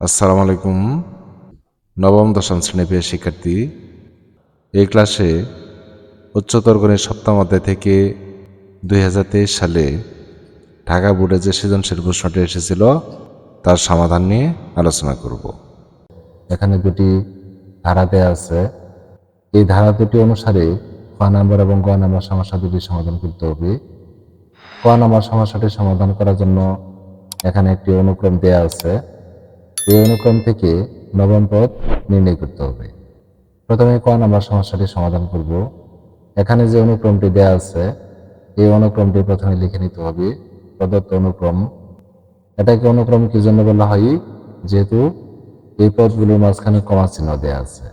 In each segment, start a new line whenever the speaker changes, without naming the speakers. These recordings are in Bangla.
আসসালামু আলাইকুম। নবম, দশম শ্রেণি প্রিয় শিক্ষার্থী, এই ক্লাসে উচ্চতর গণিত সপ্তম অধ্যায় থেকে দুই হাজার তেইশ সালে ঢাকা বোর্ডে যে সৃজনশীল প্রশ্নটি এসেছিল, তার সমাধান নিয়ে আলোচনা করব। এখানে দুটি ধারা দেয়া আছে। এই ধারা দুটি অনুসারে ক নাম্বার এবং গ নাম্বার সমস্যা দুটি সমাধান করতে হবে। ক নাম্বার সমস্যাটি সমাধান করার জন্য এখানে একটি অনুক্রম দেয়া আছে। এই অনুক্রম থেকে নবম পদ নির্ণয় করতে হবে। প্রথমে ক নাম্বার সমস্যাটি সমাধান করব। এখানে যে অনুক্রমটি দেয়া আছে, এই অনুক্রমটি প্রথমে লিখে নিতে হবে প্রদত্ত অনুক্রম। এটাকে অনুক্রম কি জন্য বলা হয়? যেহেতু এই পদগুলোর মাঝখানে কমা চিহ্ন দেয়া আছে।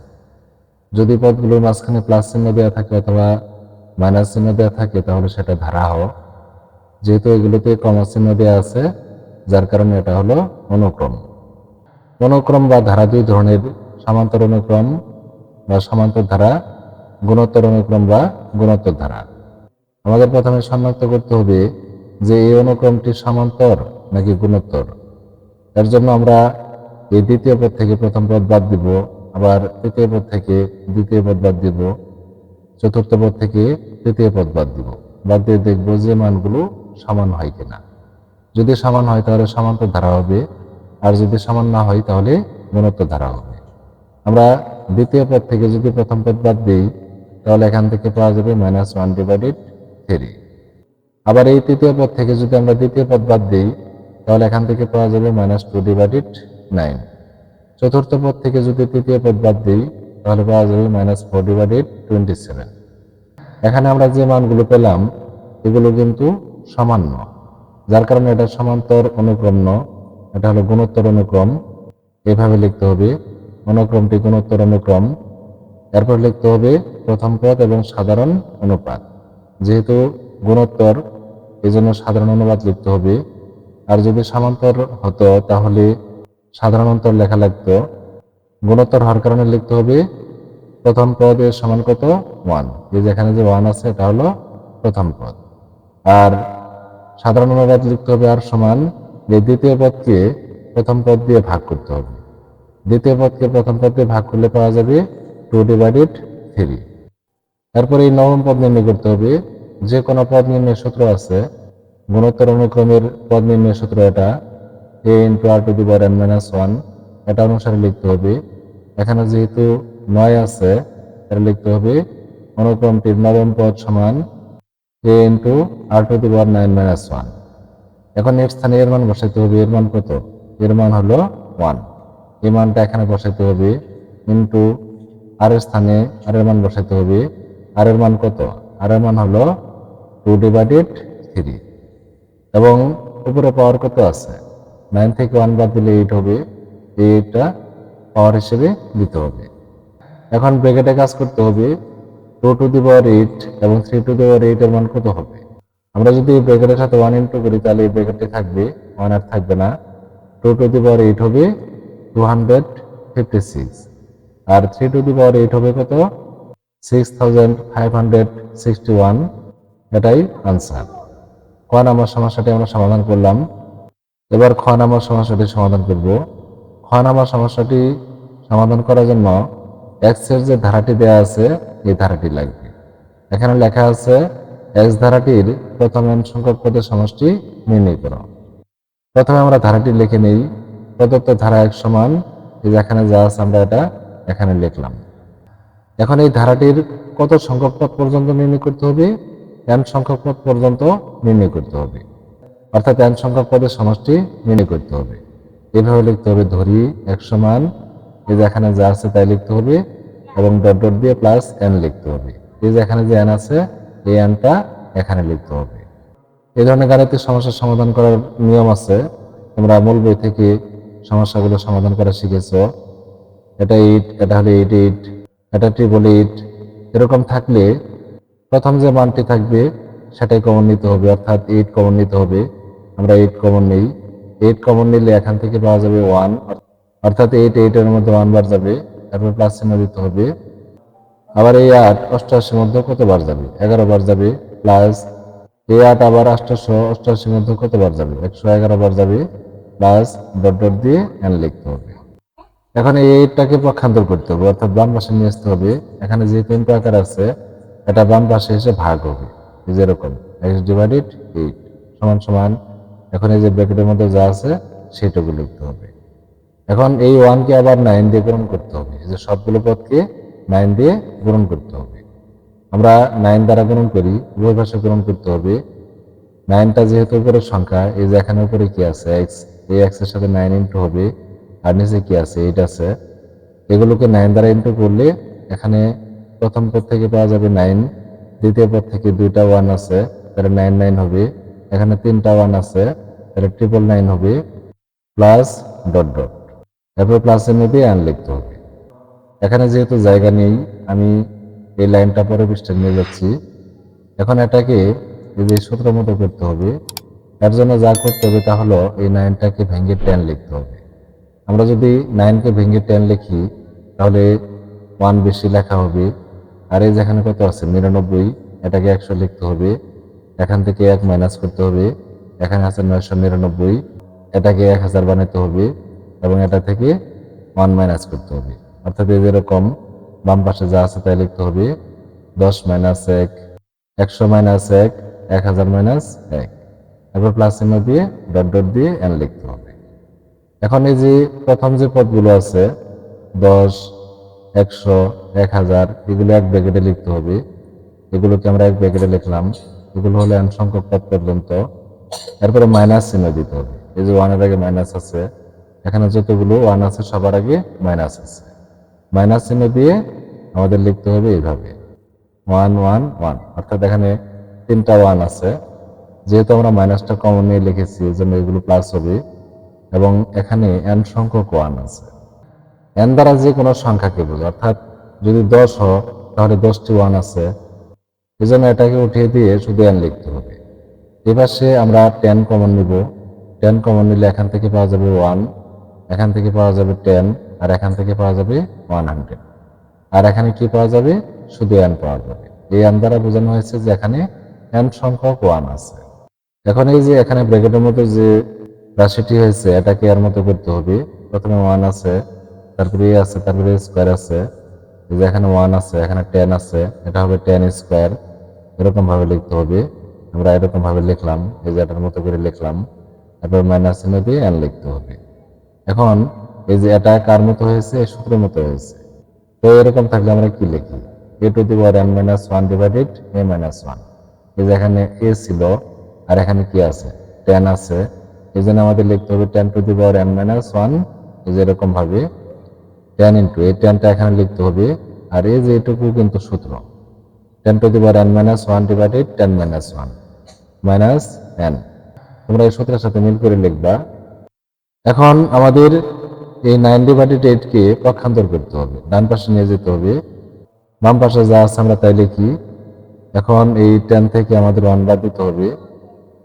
যদি পদগুলোর মাঝখানে প্লাস চিহ্ন দেওয়া থাকে অথবা মাইনাস চিহ্ন দেওয়া থাকে, তাহলে সেটা ধারা হোক যেহেতু এগুলোতে কমা চিহ্ন দেওয়া আছে, যার কারণে এটা হলো অনুক্রম। অনুক্রম বা ধারা দুই ধরনের, সমান্তর অনুক্রম বা সমান্তর ধারা, গুণোত্তর অনুক্রম বা গুণোত্তর ধারা। আমাদের প্রথমে শনাক্ত করতে হবে যে এই অনুক্রমটি সমান্তর নাকি গুণোত্তর। এর জন্য আমরা এই দ্বিতীয় পদ থেকে প্রথম পদ বাদ দিব, আবার তৃতীয় পদ থেকে দ্বিতীয় পদ বাদ দিব, চতুর্থ পদ থেকে তৃতীয় পদ বাদ দিব। বাদ দিয়ে দেখব যে মানগুলো সমান হয় কিনা। যদি সমান হয় তাহলে সমান্তর ধারা হবে আর যদি সমান না হয় তাহলে গুণোত্তর ধারা হবে। আমরা দ্বিতীয় পদ থেকে যদি প্রথম পদ বাদ দিই, তাহলে এখান থেকে পাওয়া যাবে মাইনাস ওয়ান ডিভাইডেড থ্রি আবার এই তৃতীয় পদ থেকে যদি আমরা দ্বিতীয় পদ বাদ দিই, তাহলে এখান থেকে পাওয়া যাবে মাইনাস টু ডিভাইডেড নাইন চতুর্থ পদ থেকে যদি তৃতীয় পদ বাদ দিই, তাহলে পাওয়া যাবে minus four divided twenty seven এখানে আমরা যে মানগুলো পেলাম, এগুলো কিন্তু সামান্য যার কারণে এটা সমান্তর অনুক্রম ন এটা হলো গুণোত্তর অনুক্রম এভাবে লিখতে হবে। অনুক্রমটি গুণোত্তর অনুক্রম এরপর লিখতে হবে প্রথম পদ এবং সাধারণ অনুপাত। যেহেতু গুণোত্তর জন্য সাধারণ অনুপাত লিখতে হবে। আর যদি সমান্তর হতো, তাহলে সাধারণ অন্তর লেখা লাগতো। গুণোত্তর হওয়ার কারণে লিখতে হবে প্রথম পদের সমান কত? ওয়ান। এই যেখানে যে ওয়ান আছে, এটা হলো প্রথম পদ। আর সাধারণ অনুবাদ লিখতে হবে আর সমান যে দ্বিতীয় পদকে প্রথম পদ দিয়ে ভাগ করতে হবে। দ্বিতীয় পদকে প্রথম পদ দিয়ে ভাগ করলে পাওয়া যাবে টু ডিভাইডেড থ্রি তারপরে এই নবম পদ নির্ণয় করতে হবে। যে কোনো পদ নির্ণয়ের সূত্র আছে, গুণোত্তর অনুক্রমের পদ নির্ণয়ের সূত্র এটা a into r to the power n minus one এটা অনুসারে লিখতে হবে। এখানে যেহেতু নয় আছে এটা লিখতে হবে অনুক্রমটির নবম পদ সমান a into r to the power nine minus one এখন এর স্থানে এর মান বসাইতে হবে, এর মান কত? এর মান হলো ওয়ান এই মানটা এখানে বসাইতে হবে ইন্টু আর এর স্থানে আর এর মান বসাইতে হবে। আর এর মান কত? আর এর মান হলো টু ডিভাইডেড থ্রি এবং উপরে পাওয়ার কত আছে? নাইন থেকে ওয়ান বাদ দিলে এইট হবে। এই এইটটা পাওয়ার হিসেবে দিতে হবে। এখন ব্রেকেটে কাজ করতে হবে। Two to the power eight এবং three to the power eight এর মান কত হবে? আমরা যদি এই ব্রেকেটের সাথে ওয়ান ইন্টু করি, তাহলে এই ব্রেকেটটি থাকবে ওয়ান আর থাকবে না। Two to the power eight হবে two hundred fifty six R three to the power eight হবে কত? Six thousand five hundred sixty one এটাই আনসার ক নাম্বার সমস্যাটি আমরা সমাধান করলাম। এবার খ নাম্বার সমস্যাটি সমাধান করব। খ নাম্বার সমস্যাটি সমাধান করার জন্য এক্সের যে ধারাটি দেয়া আছে, এই ধারাটি লাগবে। এখানে লেখা আছে এক্স ধারাটির প্রথম এন সংখ্যক পদের সমষ্টি নির্ণয় করো প্রথমে আমরা ধারাটি লিখে নেই। প্রদত্ত ধারা এক সমান। এই যে এখানে যা আছে আমরা এটা এখানে লিখলাম। এখন এই ধারাটির কত সংখ্যক পদ পর্যন্ত নির্ণয় করতে হবে? এন সংখ্যক পদ পর্যন্ত নির্ণয় করতে হবে। অর্থাৎ এন সংখ্যক পদের সমষ্টি নির্ণয় করতে হবে। এভাবে লিখতে হবে ধরি এক সমান। এই যে এখানে যা আছে তাই লিখতে হবে। এবং ডট ডট দিয়ে প্লাস এন লিখতে হবে। এই যে এখানে যে এন আছে এই এনটা এখানে লিখতে হবে। এই ধরনের গাণিতিক সমস্যার সমাধান করার নিয়ম আছে। তোমরা মূল বই থেকে সমস্যাগুলো সমাধান করা শিখেছ। এটা এইট এটা হলে এইট এইট এটা ট্রিপল এইট এরকম থাকলে প্রথম যে মানটি থাকবে সেটাই কমন নিতে হবে। অর্থাৎ এইট কমন নিতে হবে। আমরা এইট কমন নেই। এইট কমন নিলে এখান থেকে পাওয়া যাবে ওয়ান অর্থাৎ এইট এইটের মধ্যে ওয়ান বার যাবে। তারপর প্লাস চিহ্ন দিতে হবে। আবার এই আট অষ্টআশির মধ্যে কতবার যাবে? এগারো বার যাবে প্লাস এই আট আবার আটশো অষ্টআশির মধ্যে কতবার যাবে? একশো এগারো বার যাবে প্লাস ডট ডট দিয়ে এন লিখতে হবে। এখন এইটাকে পক্ষান্তর করতে হবে, অর্থাৎ বাম পাশে নিয়ে আসতে হবে। এখানে যে ইন্টু আকার আছে, এটা বাম পাশে এসে ভাগ হবে। যেরকম এক্স ডিভাইডেড এইট সমান সমান। এখন এই যে ব্র্যাকেটের মধ্যে যা আছে, সেটুকু লিখতে হবে। এখন এই ওয়ানকে আবার নাইন দিয়ে গ্রহণ করতে হবে। এই যে সবগুলো পদকে নাইন দিয়ে গ্রহণ করতে হবে। আমরা নাইন দ্বারা গ্রহণ করি, উভয় পাশে গ্রহণ করতে হবে। নাইনটা যেহেতু উপরের সংখ্যা, এই যে এখানে উপরে কি আছে? এক্স এই এক্সের সাথে নাইন ইন্টু হবে। আর নিচে কি আছে? এইট আছে। এগুলোকে নাইন দ্বারা ইন্টু করলে এখানে প্রথম পদ থেকে পাওয়া যাবে নাইন দ্বিতীয় পদ থেকে দুইটা ওয়ান আছে, তাহলে নাইন নাইন হবে। এখানে তিনটা ওয়ান আছে, তাহলে ট্রিপল নাইন হবে প্লাস ডট ডট এরপর প্লাসের মধ্যে আন লিখতে হবে। এখানে যেহেতু জায়গা নেই, আমি এই লাইনটা পরে পৃষ্ঠে নিয়ে যাচ্ছি। এখন এটাকে এই যে সূত্র মতো করতে হবে, এর জন্য যা করতে হবে তা হলো এই নাইনটাকে ভেঙে টেন লিখতে হবে। আমরা যদি নাইনকে ভেঙে টেন লিখি, তাহলে ওয়ান বেশি লেখা হবে, আর এই যেখানে কত আছে, নিরানব্বই, এটাকে একশো লিখতে হবে, এখান থেকে এক মাইনাস করতে হবে, এখানে আছে নয়শো নিরানব্বই, এটাকে এক হাজার বানাতে হবে, এবং এটা থেকে ওয়ান মাইনাস করতে হবে। অর্থাৎ এই যেরকম বাম পাশে যা আছে তাই লিখতে হবে দশ মাইনাস এক, একশো মাইনাস এক এক হাজার মাইনাস এক। এরপর প্লাস চিহ্ন দিয়ে ডট ডট দিয়ে এন লিখতে হবে। এখন এই যে প্রথম যে পদগুলো আছে, দশ, একশো, এক হাজার, এগুলো এক ব্র্যাকেটে লিখতে হবে। এগুলোকে আমরা এক ব্র্যাকেটে লিখলাম। এগুলো হলো এন সংখ্যক পদ পর্যন্ত। এরপরে মাইনাস চিহ্ন দিতে হবে। এই যে ওয়ানের আগে মাইনাস আছে, এখানে যতগুলো ওয়ান আছে সবার আগে মাইনাস আছে। মাইনাস চিহ্ন দিয়ে আমাদের লিখতে হবে এইভাবে। One one one. অর্থাৎ এখানে তিনটা ওয়ান আছে। যেহেতু আমরা মাইনাসটা কমন নিয়ে লিখেছি এই জন্য এগুলো প্লাস হবে। এবং এখানে এন সংখ্যক ওয়ান আছে। এন দ্বারা যে কোনো সংখ্যাকে বোঝে অর্থাৎ যদি দশ হয়, তাহলে দশটি ওয়ান আছে। এই জন্য এটাকে উঠিয়ে দিয়ে শুধু এন লিখতে হবে। এবার সে আমরা টেন কমন নিব। টেন কমন নিলে এখান থেকে পাওয়া যাবে ওয়ান এখান থেকে পাওয়া যাবে টেন আর এখান থেকে পাওয়া যাবে ওয়ান হান্ড্রেড আর এখানে কি পাওয়া যাবে? শুধু এন পাওয়া যাবে। এই এন দ্বারা বোঝানো হয়েছে যে এখানে এন সংখ্যক ওয়ান আছে। এখন এই যে এখানে ব্র্যাকেটের মধ্যে যে রাশিটি হয়েছে, এটাকে এর মতো করতে হবে। প্রথমে ওয়ান আছে, তারপরে এ আছে, তারপরে স্কোয়ার আছে। যে এখানে ওয়ান আছে, এখানে টেন আছে, এটা হবে টেন স্কোয়ার এরকম ভাবে লিখতে হবে। আমরা এরকম ভাবে লিখলাম, এই যে এটার মতো করে লিখলাম। তারপর মাইনাস চিহ্ন দিয়ে এন লিখতে হবে। এখন এই যে এটা কার মতো হয়েছে? সূত্রের মতো হয়েছে। তো এরকম থাকলে আমরা কি লিখি? A to the power n minus one divided a minus one এই যে এখানে এ ছিল, আর এখানে কি আছে? টেন আছে। এই জন্য আমাদের লিখতে হবে ten to the power n minus one এই যে এরকম ভাবে টেন ইন্টু এই টেনটা এখানে লিখতে হবে। আর এই যে এটুকু কিন্তু সূত্র। Ten to the power n minus one divided ten minus one minus n তোমরা এই সূত্রের সাথে মিল করে লিখবা। এখন আমাদের এই নাইন ডিভাইডেড এইটকে পক্ষান্তর করতে হবে। ডান পাশে নিয়ে যেতে হবে। বাম পাশে যা আছে আমরা তাই লিখি। এখন এই টেন থেকে আমাদের ওয়ান বাদ দিতে হবে।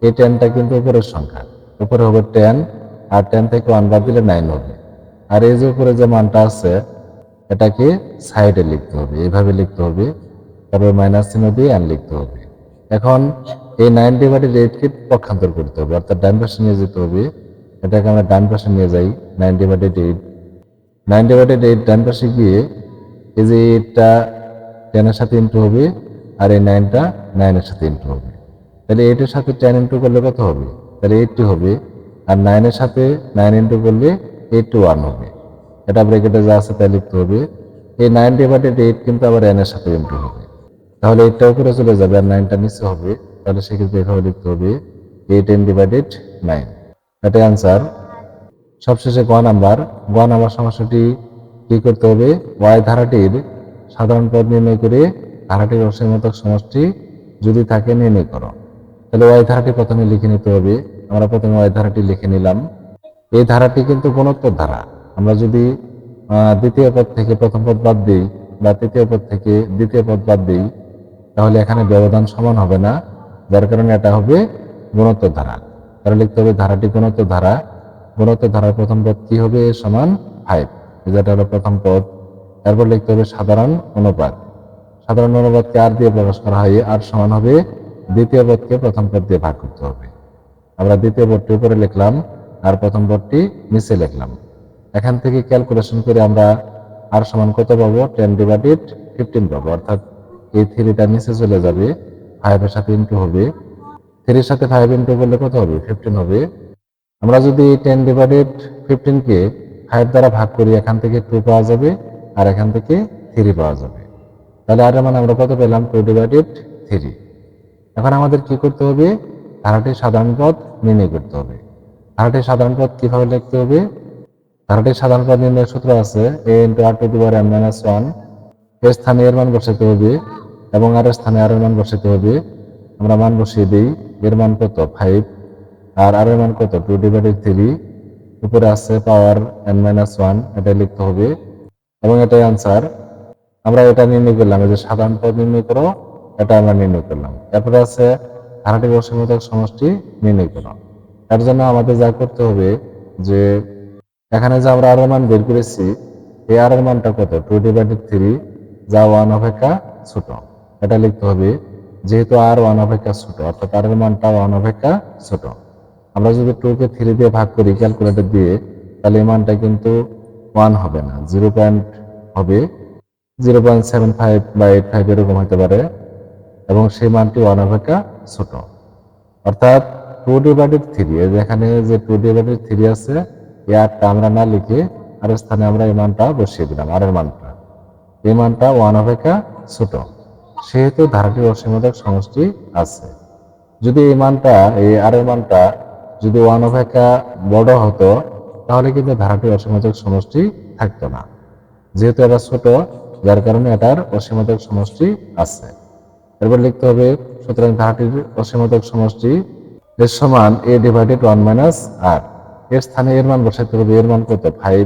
এই টেনটা কিন্তু উপরের সংখ্যা। উপরে হবে টেন আর টেন থেকে ওয়ান বাদ দিলে নাইন হবে। আর এই যে উপরে যে মানটা আছে, এটাকে সাইডে লিখতে হবে। এইভাবে লিখতে হবে। তারপরে মাইনাস চিহ্ন দিয়ে অ্যান লিখতে হবে। এখন এই নাইন ডিভাইডেড এইটকে পক্ষান্তর করতে হবে। অর্থাৎ ডান পাশে নিয়ে যেতে হবে। এটাকে আমরা ডান পাশে নিয়ে যাই nine divided eight nine divided eight ডান পাশে গিয়ে এই যে এইটটা টেনের সাথে ইন্টু হবে আর এই নাইনটা নাইনের সাথে ইন্টু হবে। তাহলে এইটের সাথে টেন ইন্টু করলে কত হবে? তাহলে এইটটি হবে আর নাইনের সাথে নাইন ইন্টু করলে এইটটি ওয়ান হবে। এটা ব্রেকেটে যা আছে তাই লিখতে হবে। এই নাইন ডিভাইডেড এইট কিন্তু আবার এনের সাথে ইন্টু হবে। তাহলে এইটটা উপরে চলে যাবে আর নাইনটা নিচে হবে। তাহলে সেক্ষেত্রে এভাবে লিখতে হবে এইট এন ডিভাইডেড নাইন এটাই আনসার সবশেষে গ নাম্বার। গ নাম্বার সমস্যাটি কি করতে হবে? ওয়াই ধারাটির সাধারণ পদ নির্ণয় করে ধারাটির অসীমতক সমষ্টি যদি থাকে নির্ণয় করো। তাহলে ওয়াই ধারাটি প্রথমে লিখে নিতে হবে। আমরা প্রথমে ওয়াই ধারাটি লিখে নিলাম। এই ধারাটি কিন্তু গুণোত্তর ধারা। আমরা যদি দ্বিতীয় পদ থেকে প্রথম পদ বাদ দিই বা তৃতীয় পদ থেকে দ্বিতীয় পদ বাদ দিই, তাহলে এখানে ব্যবধান সমান হবে না। যার কারণে এটা হবে গুণোত্তর ধারা। তাহলে লিখতে হবে ধারাটি গুণোত্তর ধারা গুণোত্তর ধারার প্রথম পদ কি হবে? সমান ফাইভ যেটা হলো প্রথম পদ। তারপর লিখতে হবে সাধারণ অনুপাত। সাধারণ অনুপাতকে আর দিয়ে প্রকাশ করা হয়? আর সমান হবে দ্বিতীয় পদকে প্রথম পদ দিয়ে ভাগ করতে হবে। আমরা দ্বিতীয় পদটি উপরে লিখলাম, আর প্রথম পদটি নিচে লিখলাম। এখান থেকে ক্যালকুলেশন করে আমরা আর সমান কত পাবো? টেন ডিভাইডেড ফিফটিন পাবো। অর্থাৎ এই থ্রিটা নিচে চলে যাবে। ফাইভের সাথে ইন্টু হবে। থ্রির সাথে ফাইভ ইন্টু করলে কত হবে? ফিফটিন হবে। আমরা যদি টেন ডিভাইডেড ফিফটিনকে ফাইভ দ্বারা ভাগ করি, এখান থেকে টু পাওয়া যাবে আর এখান থেকে থ্রি পাওয়া যাবে। তাহলে আর মানে আমরা কত পেলাম? টু ডিভাইডেড থ্রি এখন আমাদের কি করতে হবে? ধারাটির সাধারণ পদ নির্ণয় করতে হবে। ধারাটির সাধারণ পদ কীভাবে লিখতে হবে? ধারাটির সাধারণ পদ নির্ণয়ের সূত্র আছে a into r to the power m minus ওয়ানের স্থানে এর মান বসাতে হবে এবং আর স্থানে আর মান বসাতে হবে। আমরা মান বসিয়ে দিই। এর মান কত? ফাইভ আর আর এর মান কত? টু ডিভাইডেড থ্রি উপরে আছে পাওয়ার এন মাইনাস ওয়ান এটাই লিখতে হবে। এবং এটাই আনসার আমরা এটা নির্ণয় করলাম যে সাধারণ পদ নির্ণয় করো, এটা আমরা নির্ণয় করলাম। এরপরে আছে ধারাটির অসীমতার সমষ্টি নির্ণয় করো। তার জন্য আমাদের যা করতে হবে, যে এখানে যে আমরা আর মান বের করেছি, এই আর এর মানটা কত? টু ডিভাইডেড থ্রি যা ওয়ান অপেক্ষা ছোট। এটা লিখতে হবে যেহেতু আর ওয়ান অপেক্ষা ছোট, অর্থাৎ আর এর মানটা ওয়ান অপেক্ষা ছোট। আমরা যদি টু কে থ্রি দিয়ে ভাগ করি ক্যালকুলেটর দিয়ে, তাহলে এই মানটা কিন্তু ওয়ান হবে না, জিরো পয়েন্ট হবে, জিরো পয়েন্ট সেভেন ফাইভ বা এইট ফাইভ এরকম হতে পারে, এবং সেই মানটি ওয়ান অপেক্ষা ছোট। অর্থাৎ টু ডিভাইডেড থ্রি যেখানে যে টু ডিভাইডেড থ্রি আছে, এই আরটা আমরা না লিখে আর স্থানে আমরা এই মানটা বসিয়ে দিলাম, আর এর মানটা। এই মানটা ওয়ান অপেক্ষা ছোট। সেহেতু ধারাটির অসীমতার সমষ্টি আছে। যদি এই মানটা, এই আর মানটা যদি ওয়ান অপেক্ষা বড় হতো, তাহলে কিন্তু ধারাটির অসীমতার সমষ্টি থাকতো না। যেহেতু এটা ছোট, যার কারণে এটার অসীমতার সমষ্টি আছে। এরপর লিখতে হবে, সুতরাং ধারাটির অসীমতার সমষ্টি এর সমান a divided one minus r এর স্থানে এর মান বসাতে হবে, এর মান কত? ফাইভ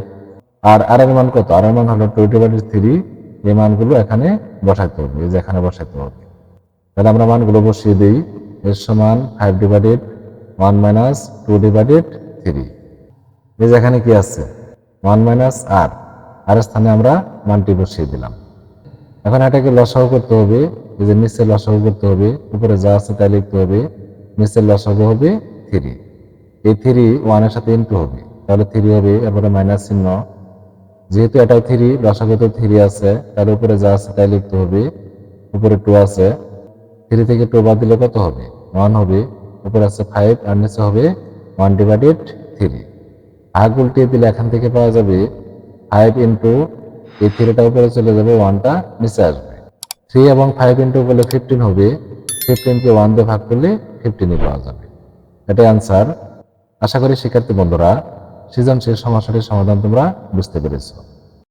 আর আর এর মান কত? আর এর মান হলো টু ডিভাইডেড থ্রি এই মানগুলো এখানে বসাতে হবে, এই যে এখানে বসাতে হবে। তাহলে আমরা মানগুলো বসিয়ে দিই। এর সমান five divided one minus two divided three এই যে এখানে কি আছে? ওয়ান মাইনাস আর আর স্থানে আমরা মানটি বসিয়ে দিলাম। এখন এটাকে লসাগু করতে হবে, এই যে নিচে লসাগু করতে হবে, উপরে যা আছে তাই লিখতে হবে, নিচের লসাগু হবে থ্রি এই থ্রি ওয়ানের সাথে ইন্টু হবে, তাহলে থ্রি হবে, এরপরে মাইনাস চিহ্ন যেহেতু এটা থ্রি লসাগুতে থ্রি আছে, তার উপরে যা আছে তাই লিখতে হবে, উপরে টু আছে। থ্রি থেকে টু বাদ দিলে কত হবে? ওয়ান হবে, উপরে আছে ফাইভ আর নিচে হবে ওয়ান ডিভাইডেড থ্রি ভাগ উল্টিয়ে দিলে এখান থেকে পাওয়া যাবে ফাইভ ইন্টু এই থ্রিটা উপরে চলে যাবে ওয়ানটা নিচে আসবে। থ্রি এবং ফাইভ ইন্টু বলে ফিফটিন হবে ফিফটিনকে ওয়ান দিয়ে ভাগ করলে ফিফটিনই পাওয়া যাবে। এটাই আনসার আশা করি শিক্ষার্থী বন্ধুরা সৃজনশীল সমস্যাটির সমাধান তোমরা বুঝতে পেরেছ।